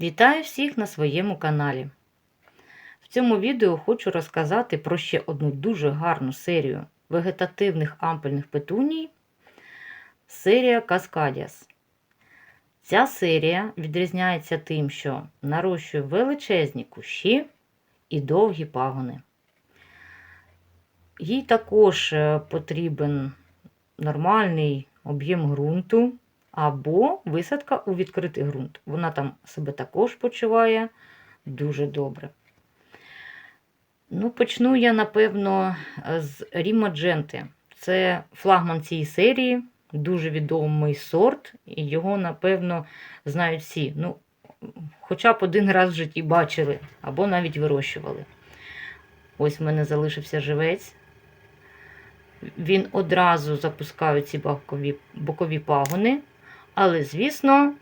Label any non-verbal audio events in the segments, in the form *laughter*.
Вітаю всіх на своєму каналі. В цьому відео хочу розказати про ще одну дуже гарну серію вегетативних ампельних петуній. Серія Cascadias. Ця серія відрізняється тим, що нарощує величезні кущі і довгі пагони. Їй також е, потрібен нормальний об'єм ґрунту або висадка у відкритий ґрунт. Вона там себе також почуває дуже добре. Ну, Почну я, напевно, з Рімадженти. Це флагман цієї серії, дуже відомий сорт, і його, напевно, знають всі. Ну, Хоча б один раз в житті бачили або навіть вирощували. Ось в мене залишився живець. Він одразу запускає ці бокові, бокові пагони. Але, звісно,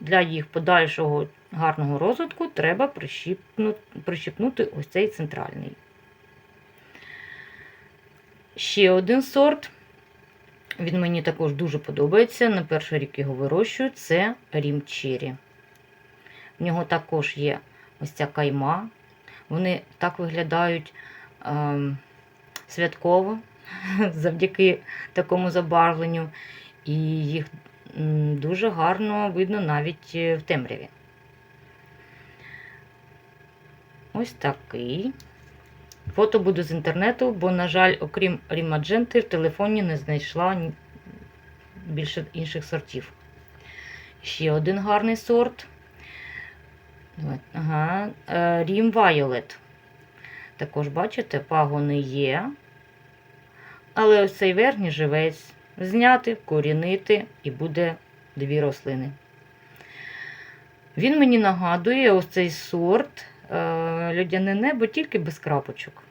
для їх подальшого гарного розвитку треба прищипнути ось цей центральний. Ще один сорт. Він мені також дуже подобається. На перший рік його вирощую, це Рім Черрі. В нього також є ось ця кайма. Вони так виглядають е, святково *laughs* завдяки такому забарвленню. І їх дуже гарно видно навіть е, в темряві. Ось такий. Фото буде з інтернету, бо, на жаль, окрім Рімадженти, в телефоні не знайшла більше інших сортів. Ще один гарний сорт. Ага. Рім Violet. Також, бачите, пагони є. Але ось цей верхній живець зняти, корінити і буде дві рослини. Він мені нагадує ось цей сорт е, льодяне небо, тільки без крапочок.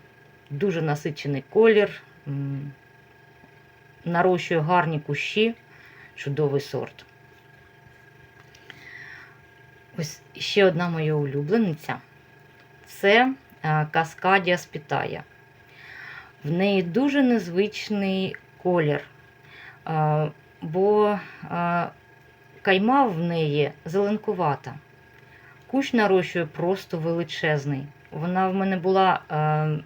Дуже насичений колір, нарощує гарні кущі, чудовий сорт. Ось ще одна моя улюблениця це Каскадія спітая. В неї дуже незвичний колір бо кайма в неї зеленкувата. Кущ нарощує просто величезний. Вона в мене була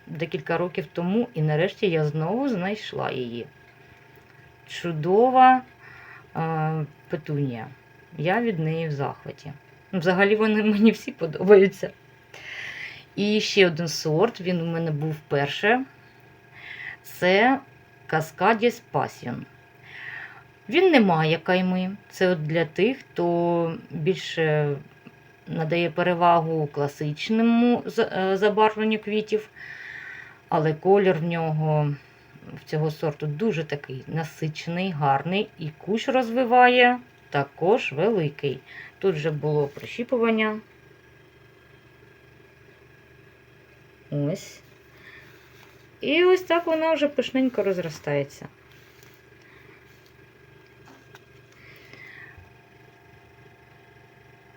декілька років тому, і нарешті я знову знайшла її. Чудова петунія. Я від неї в захваті. Взагалі вони мені всі подобаються. І ще один сорт, він у мене був вперше. Це Cascadies Passion. Він не має кайми. Це от для тих, хто більше надає перевагу класичному е, забарвленню квітів, але колір в нього в цього сорту дуже такий насичений, гарний, і кущ розвиває також великий. Тут вже було прищіпування. Ось. І ось так вона вже пишненько розростається.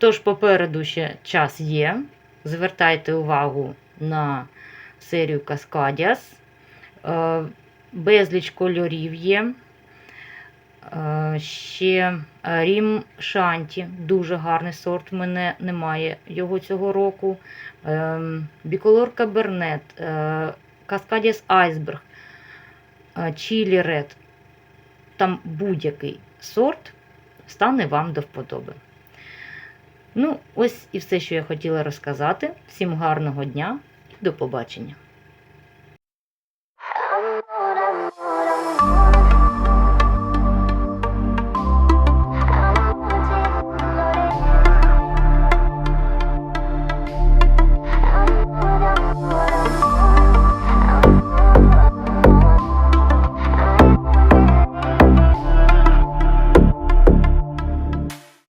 Тож, попереду ще час є. Звертайте увагу на серію Каскадіас. Е, безліч кольорів є. Е, ще Рім Шанті, дуже гарний сорт, в мене немає його цього року. Е, Біколор Кабернет, Каскадіас Айсберг, Чілі Ред. Там будь-який сорт стане вам до вподоби. Ну, ось і все, що я хотіла розказати. Всім гарного дня і до побачення!